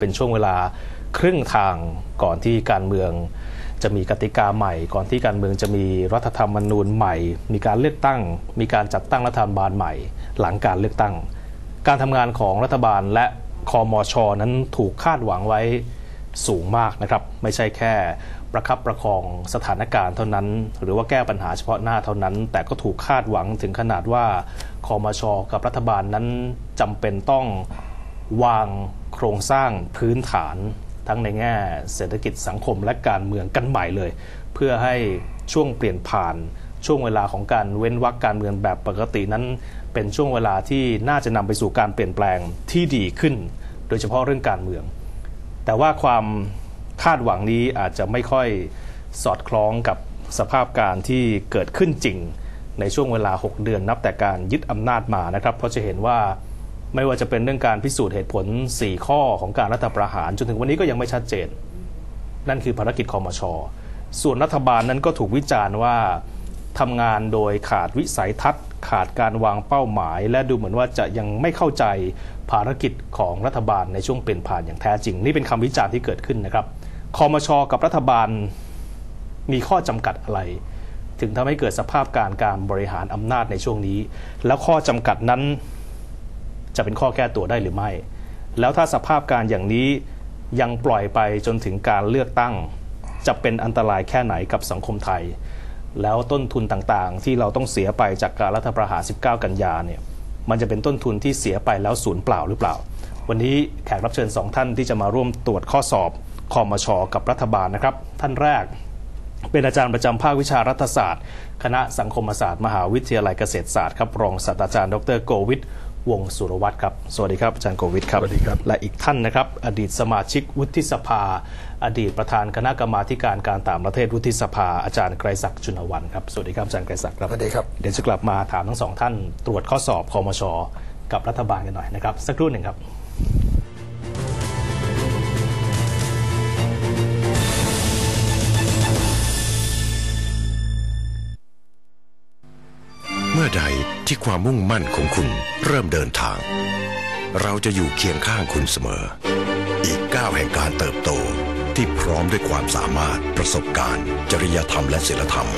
เป็นช่วงเวลาครึ่งทางก่อนที่การเมือง จะมีกติกาใหม่ ก่อนที่การเมืองจะมีรัฐธรรมนูญใหม่ มีการเลือกตั้ง มีการจัดตั้งรัฐบาลใหม่ หลังการเลือกตั้ง การทำงานของรัฐบาลและคอมชอนั้นถูกคาดหวังไว้สูงมากนะครับ ไม่ใช่แค่ประคับประคองสถานการณ์เท่านั้น หรือว่าแก้ปัญหาเฉพาะหน้าเท่านั้น แต่ก็ถูกคาดหวังถึงขนาดว่าคอมชอกับรัฐบาลนั้นจำเป็นต้องวาง โครงสร้างพื้นฐานทั้งในแง่เศรษฐกิจสังคมและการเมืองกันใหม่เลย เพื่อให้ช่วงเปลี่ยนผ่านช่วงเวลาของการเว้นวรรคการเมืองแบบปกตินั้น เป็นช่วงเวลาที่น่าจะนำไปสู่การเปลี่ยนแปลงที่ดีขึ้น โดยเฉพาะเรื่องการเมือง แต่ว่าความคาดหวังนี้อาจจะไม่ค่อยสอดคล้องกับสภาพการที่เกิดขึ้นจริง ในช่วงเวลา 6 เดือนนับแต่การยึดอำนาจมานะครับ เพราะจะเห็นว่า ไม่ว่าจะเป็นเรื่องการพิสูจน์เหตุผล 4 ข้อของการรัฐประหาร จนถึงวันนี้ก็ยังไม่ชัดเจน นั่นคือภารกิจคอมชอส่วนรัฐบาลนั้นก็ถูกวิจารณ์ว่าทำงานโดยขาดวิสัยทัศน์ ขาดการวางเป้าหมาย และดูเหมือนว่าจะยังไม่เข้าใจภารกิจของรัฐบาลในช่วงเปลี่ยนผ่านอย่างแท้จริง นี่เป็นคำวิจารณ์ที่เกิดขึ้นนะครับคอมชอกับรัฐบาลมีข้อจำกัดอะไร ถึงทำให้เกิดสภาพการการบริหารอำนาจในช่วงนี้ แล้วข้อจำกัดนั้น จะเป็นข้อแก้ตัวได้หรือไม่ แล้วถ้าสภาพการอย่างนี้ยังปล่อยไปจนถึงการเลือกตั้ง จะเป็นอันตรายแค่ไหนกับสังคมไทย แล้วต้นทุนต่างๆ ที่เราต้องเสียไปจากการรัฐประหาร 19 กันยาเนี่ยมันจะเป็นต้นทุนที่เสียไปแล้วสูญเปล่าหรือเปล่า วันนี้แขกรับเชิญสองท่านที่จะมาร่วมตรวจข้อสอบคอมชกับรัฐบาลนะครับ ท่านแรกเป็นอาจารย์ประจำภาควิชารัฐศาสตร์ คณะสังคมศาสตร์ มหาวิทยาลัยเกษตรศาสตร์ครับรองศาสตราจารย์ ดรโกวิท วงสุรวัตรครับ สวัสดีครับอาจารย์โกวิทครับ สวัสดีครับ และอีกท่านนะครับ อดีตสมาชิกวุฒิสภา อดีตประธานคณะกรรมาธิการการต่างประเทศวุฒิสภา อาจารย์ไกรศักดิ์จุนวันครับ สวัสดีครับอาจารย์ไกรศักดิ์ครับ สวัสดีครับ เดี๋ยวจะกลับมาถามทั้งสองท่าน ตรวจข้อสอบคอมช กับรัฐบาลกันหน่อยนะครับ สักครู่หนึ่งครับ อใดที่ความมุ่งมั่นของคุณเริ่มเดินทาง เราจะอยู่เคียงข้างคุณเสมอ อีกก้าวแห่งการเติบโตที่พร้อมด้วยความสามารถประสบการณ์ จริยธรรมและศีลธรรม